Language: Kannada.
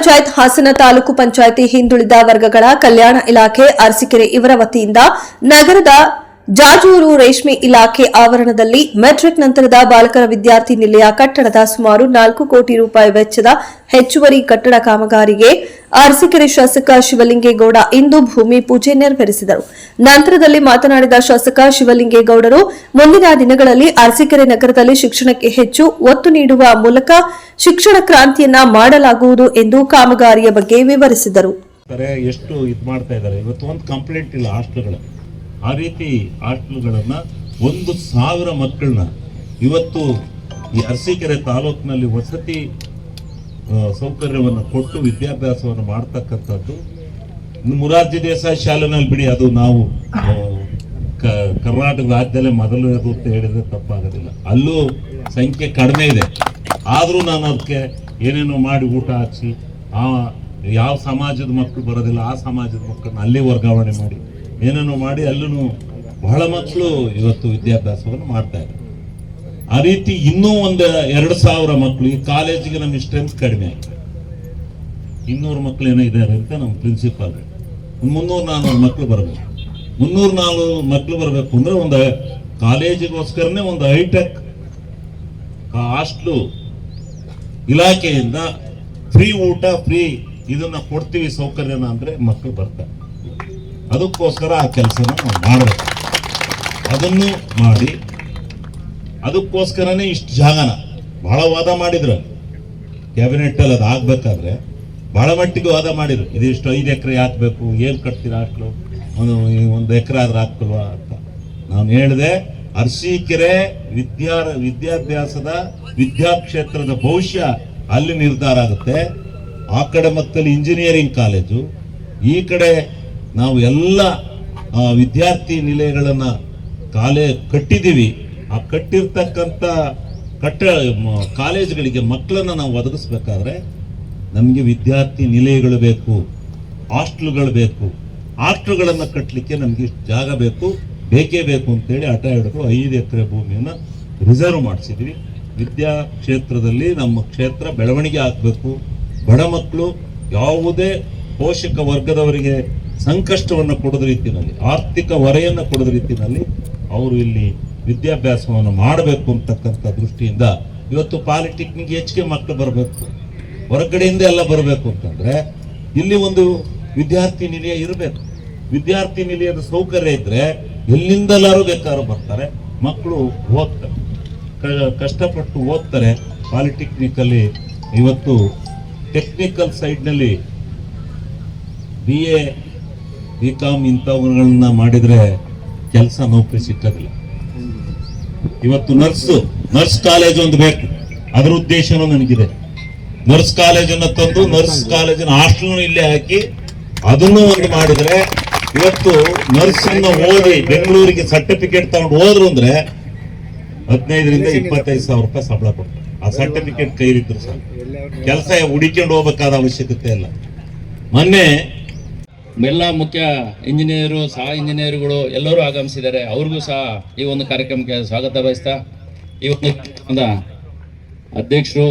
ಪಂಚಾಯತ್ ಹಾಸನ ತಾಲೂಕು ಪಂಚಾಯಿತಿ ಹಿಂದುಳಿದ ವರ್ಗಗಳ ಕಲ್ಯಾಣ ಇಲಾಖೆ ಅರಸಿಕೆರೆ ಇವರ ವತಿಯಿಂದ ನಗರದ ಜಾಜೂರು ರೇಷ್ಮೆ ಇಲಾಖೆ ಆವರಣದಲ್ಲಿ ಮೆಟ್ರಿಕ್ ನಂತರದ ಬಾಲಕರ ವಿದ್ಯಾರ್ಥಿ ನಿಲಯ ಕಟ್ಟಡದ ಸುಮಾರು ನಾಲ್ಕು ಕೋಟಿ ರೂಪಾಯಿ ವೆಚ್ಚದ ಹೆಚ್ಚುವರಿ ಕಟ್ಟಡ ಕಾಮಗಾರಿಗೆ ಅರಸಿಕೆರೆ ಶಾಸಕ ಶಿವಲಿಂಗೇಗೌಡ ಇಂದು ಭೂಮಿ ಪೂಜೆ ನೆರವೇರಿಸಿದರು. ನಂತರದಲ್ಲಿ ಮಾತನಾಡಿದ ಶಾಸಕ ಶಿವಲಿಂಗೇಗೌಡರು, ಮುಂದಿನ ದಿನಗಳಲ್ಲಿ ಅರಸಿಕೆರೆ ನಗರದಲ್ಲಿ ಶಿಕ್ಷಣಕ್ಕೆ ಹೆಚ್ಚು ಒತ್ತು ನೀಡುವ ಮೂಲಕ ಶಿಕ್ಷಣ ಕ್ರಾಂತಿಯನ್ನ ಮಾಡಲಾಗುವುದು ಎಂದು ಕಾಮಗಾರಿಯ ಬಗ್ಗೆ ವಿವರಿಸಿದರು. ಆ ರೀತಿ ಆಟಗಳನ್ನು ಒಂದು ಸಾವಿರ ಮಕ್ಕಳನ್ನ ಇವತ್ತು ಈ ಅರಸೀಕೆರೆ ತಾಲೂಕಿನಲ್ಲಿ ವಸತಿ ಸೌಕರ್ಯವನ್ನು ಕೊಟ್ಟು ವಿದ್ಯಾಭ್ಯಾಸವನ್ನು ಮಾಡ್ತಕ್ಕಂಥದ್ದು. ಮುರಾರ್ಜಿ ದೇಸಾಯಿ ಶಾಲೆನಲ್ಲಿ ಬಿಡಿ, ಅದು ನಾವು ಕರ್ನಾಟಕ ರಾಜ್ಯದಲ್ಲೇ ಮೊದಲನೇದು ಅಂತ ಹೇಳಿದ್ರೆ ತಪ್ಪಾಗೋದಿಲ್ಲ. ಅಲ್ಲೂ ಸಂಖ್ಯೆ ಕಡಿಮೆ ಇದೆ. ಆದರೂ ನಾನು ಅದಕ್ಕೆ ಏನೇನೋ ಮಾಡಿ ಊಟ ಹಾಕ್ಸಿ ಆ, ಯಾವ ಸಮಾಜದ ಮಕ್ಕಳು ಬರೋದಿಲ್ಲ, ಆ ಸಮಾಜದ ಮಕ್ಕಳನ್ನ ಅಲ್ಲಿ ವರ್ಗಾವಣೆ ಮಾಡಿ. ಏನೇನೋ ಮಾಡಿ ಅಲ್ಲೂ ಬಹಳ ಮಕ್ಕಳು ಇವತ್ತು ವಿದ್ಯಾಭ್ಯಾಸವನ್ನು ಮಾಡ್ತಾ ಇದ್ದಾರೆ. ಆ ರೀತಿ ಇನ್ನೂ ಒಂದು ಎರಡು ಸಾವಿರ ಮಕ್ಕಳು, ಈ ಕಾಲೇಜಿಗೆ ನಮ್ಮ ಸ್ಟ್ರೆಂತ್ ಕಡಿಮೆ ಆಗ್ತದೆ ಇನ್ನೂರು ಮಕ್ಕಳು ಏನೋ ಇದ್ದಾರೆ ಅಂತ ನಮ್ಮ ಪ್ರಿನ್ಸಿಪಾಲ್ ಮುನ್ನೂರು ನಾನ್ನೂರು ಮಕ್ಕಳು ಬರಬೇಕು. ಮುನ್ನೂರು ನಾನ್ನೂರು ಮಕ್ಕಳು ಬರಬೇಕು ಅಂದ್ರೆ ಒಂದು ಕಾಲೇಜಿಗೋಸ್ಕರನೇ ಒಂದು ಹೈಟೆಕ್ ಹಾಸ್ಟ್ಲು ಇಲಾಖೆಯಿಂದ ಫ್ರೀ ಊಟ ಫ್ರೀ ಇದನ್ನ ಕೊಡ್ತೀವಿ ಸೌಕರ್ಯನ ಅಂದರೆ ಮಕ್ಕಳು ಬರ್ತಾರೆ. ಅದಕ್ಕೋಸ್ಕರ ಆ ಕೆಲಸನ ಮಾಡಬೇಕು. ಅದನ್ನು ಮಾಡಿ, ಅದಕ್ಕೋಸ್ಕರನೇ ಇಷ್ಟು ಜಾಗನ ಬಹಳ ವಾದ ಮಾಡಿದ್ರು. ಕ್ಯಾಬಿನೆಟ್ ಅಲ್ಲಿ ಅದು ಆಗಬೇಕಾದ್ರೆ ಬಹಳ ಮಟ್ಟಿಗೆ ವಾದ ಮಾಡಿದ್ರು. ಇದಿಷ್ಟು ಐದು ಎಕರೆ ಹಾಕಬೇಕು, ಏನು ಕಟ್ತೀರಾ ಹಾಕಲು? ಒಂದು ಒಂದು ಎಕರೆ ಆದ್ರೆ ಹಾಕ್ಲ್ವಾ ಅಂತ. ನಾನು ಹೇಳಿದೆ, ಅರಸೀಕೆರೆ ವಿದ್ಯಾ, ವಿದ್ಯಾಭ್ಯಾಸದ ವಿದ್ಯಾಕ್ಷೇತ್ರದ ಭವಿಷ್ಯ ಅಲ್ಲಿ ನಿರ್ಧಾರ ಆಗುತ್ತೆ. ಆ ಕಡೆ ಮಕ್ಕಳು ಇಂಜಿನಿಯರಿಂಗ್ ಕಾಲೇಜು ಈ ಕಡೆ ನಾವು ಎಲ್ಲ ವಿದ್ಯಾರ್ಥಿ ನಿಲಯಗಳನ್ನು ಕಾಲೇ ಕಟ್ಟಿದ್ದೀವಿ. ಆ ಕಟ್ಟಿರ್ತಕ್ಕಂಥ ಕಟ್ಟ ಕಾಲೇಜುಗಳಿಗೆ ಮಕ್ಕಳನ್ನ ನಾವು ಒದಗಿಸ್ಬೇಕಾದ್ರೆ ನಮಗೆ ವಿದ್ಯಾರ್ಥಿ ನಿಲಯಗಳು ಬೇಕು, ಹಾಸ್ಟ್ಲುಗಳು ಬೇಕು. ಹಾಸ್ಟ್ಲುಗಳನ್ನು ಕಟ್ಟಲಿಕ್ಕೆ ನಮಗೆ ಜಾಗ ಬೇಕು, ಬೇಕೇ ಬೇಕು ಅಂತೇಳಿ ಹಠ ಹಿಡಿದು ಐದು ಎಕರೆ ಭೂಮಿಯನ್ನು ರಿಸರ್ವ್ ಮಾಡಿಸಿದ್ವಿ. ವಿದ್ಯಾ ಕ್ಷೇತ್ರದಲ್ಲಿ ನಮ್ಮ ಕ್ಷೇತ್ರ ಬೆಳವಣಿಗೆ ಆಗಬೇಕು. ಬಡ ಮಕ್ಕಳು ಯಾವುದೇ ಪೋಷಕ ವರ್ಗದವರಿಗೆ ಸಂಕಷ್ಟವನ್ನು ಕೊಡದ ರೀತಿಯಲ್ಲಿ, ಆರ್ಥಿಕ ಹೊರೆಯನ್ನು ಕೊಡದ ರೀತಿಯಲ್ಲಿ ಅವರು ಇಲ್ಲಿ ವಿದ್ಯಾಭ್ಯಾಸವನ್ನು ಮಾಡಬೇಕು ಅಂತಕ್ಕಂಥ ದೃಷ್ಟಿಯಿಂದ ಇವತ್ತು ಪಾಲಿಟೆಕ್ನಿಕ್ ಹೆಚ್ಚಿಗೆ ಮಕ್ಕಳು ಬರಬೇಕು. ಹೊರಗಡೆಯಿಂದ ಎಲ್ಲ ಬರಬೇಕು ಅಂತಂದ್ರೆ, ಇಲ್ಲಿ ಒಂದು ವಿದ್ಯಾರ್ಥಿ ನಿಲಯ ಇರಬೇಕು. ವಿದ್ಯಾರ್ಥಿ ನಿಲಯದ ಸೌಕರ್ಯ ಇದ್ರೆ ಎಲ್ಲಿಂದಲಾರು ಬೇಕಾದ್ರೂ ಬರ್ತಾರೆ, ಮಕ್ಕಳು ಓದ್ತಾರೆ. ಕಷ್ಟಪಟ್ಟು ಓದ್ತಾರೆ. ಪಾಲಿಟೆಕ್ನಿಕ್ ಅಲ್ಲಿ ಇವತ್ತು ಟೆಕ್ನಿಕಲ್ ಸೈಡ್ನಲ್ಲಿ ಬಿ ಎ ಬಿ ಕಾಮ್ ಇಂಥವುಗಳನ್ನ ಮಾಡಿದ್ರೆ ಕೆಲಸ ನೌಕರಿ ಸಿಕ್ಕದಿಲ್ಲ ಇವತ್ತು ನರ್ಸು, ನರ್ಸ್ ಕಾಲೇಜ್ ಒಂದು ಬೇಕು. ಅದರ ಉದ್ದೇಶನೂ ನನಗಿದೆ. ನರ್ಸ್ ಕಾಲೇಜನ್ನು ತಂದು ನರ್ಸ್ ಕಾಲೇಜಿನ ಹಾಸ್ಟೆಲ್ ಇಲ್ಲೇ ಹಾಕಿ ಅದನ್ನು ಒಂದು ಮಾಡಿದ್ರೆ ಇವತ್ತು ನರ್ಸನ್ನ ಓದಿ ಬೆಂಗಳೂರಿಗೆ ಸರ್ಟಿಫಿಕೇಟ್ ತಗೊಂಡು ಹೋದ್ರು ಅಂದ್ರೆ ಹದಿನೈದರಿಂದ ಇಪ್ಪತ್ತೈದು ಸಾವಿರ ರೂಪಾಯಿ ಸಂಬಳ ಕೊಡ್ತಾರೆ. ಆ ಸರ್ಟಿಫಿಕೇಟ್ ಕೈಲಿದ್ರು ಸರ್ ಕೆಲಸ ಹುಡಿಕೊಂಡು ಹೋಗ್ಬೇಕಾದ ಅವಶ್ಯಕತೆ ಇಲ್ಲ. ಮೊನ್ನೆ ಎಲ್ಲ ಮುಖ್ಯ ಇಂಜಿನಿಯರು, ಸಹ ಇಂಜಿನಿಯರ್ಗಳು ಎಲ್ಲರೂ ಆಗಮಿಸಿದ್ದಾರೆ. ಅವ್ರಿಗೂ ಸಹ ಈ ಒಂದು ಕಾರ್ಯಕ್ರಮಕ್ಕೆ ಸ್ವಾಗತ ಬಯಸ್ತಾ ಈ ಒಂದು ಅಧ್ಯಕ್ಷರು